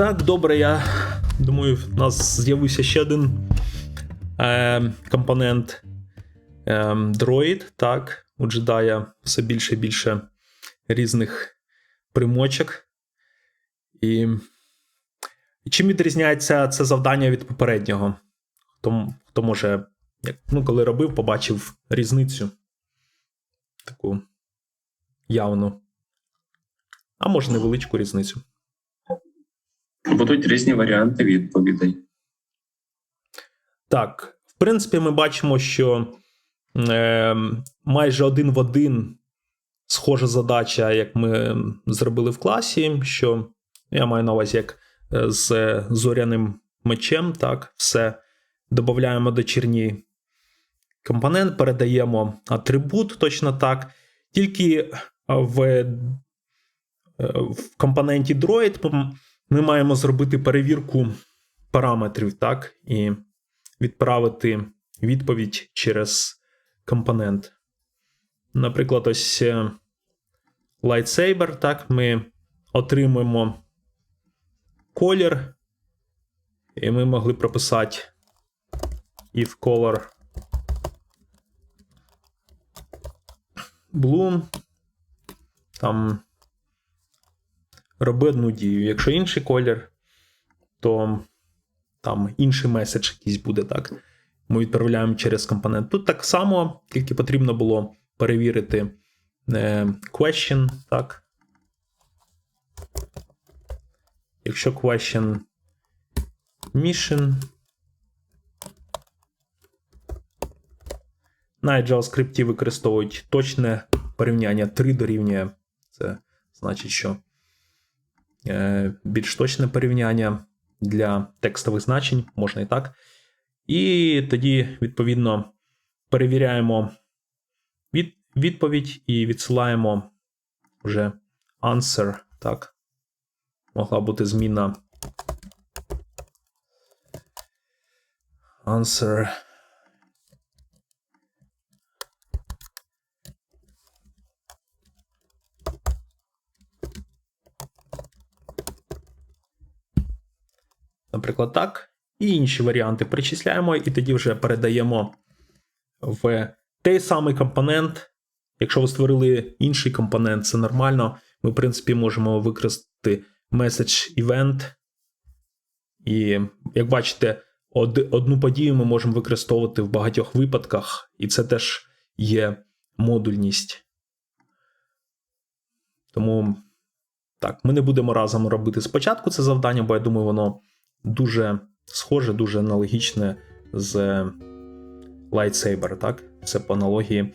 Так, добре, я думаю, в нас з'явився ще один е, компонент е, Droid. Так, у джедая все більше і більше різних примочок. І чим відрізняється це завдання від попереднього? Хто, хто може, як, ну, коли робив, побачив різницю. Таку явну. А може невеличку різницю. Будуть різні варіанти відповідей. Так, в принципі, ми бачимо, що е, майже один в один схожа задача, як ми зробили в класі, що я маю на увазі, як е, з зоряним мечем, так, все додаємо дочірній компонент, передаємо атрибут точно так. Тільки в, е, в компоненті Droid ми маємо зробити перевірку параметрів, так, і відправити відповідь через компонент. Наприклад, ось е, Lightsaber, так, ми отримуємо колір, і ми могли прописати if color blue, там роби одну дію. Якщо інший колір, то там інший меседж якийсь буде, так? Ми відправляємо через компонент. Тут так само, тільки потрібно було перевірити е, question, так. Якщо question mission. На JavaScript використовують точне порівняння 3 дорівнює. Це значить, що більш точне порівняння для текстових значень, можна і так. І тоді, відповідно, перевіряємо від, відповідь і відсилаємо вже answer. Так. Могла бути зміна. Answer. Наприклад, так. І інші варіанти причисляємо, і тоді вже передаємо в той самий компонент. Якщо ви створили інший компонент, це нормально. Ми, в принципі, можемо використати message event. І, як бачите, од, одну подію ми можемо використовувати в багатьох випадках, і це теж є модульність. Тому так, ми не будемо разом робити спочатку це завдання, бо я думаю, воно дуже схоже, дуже аналогічне з Lightsaber, так? Це по аналогії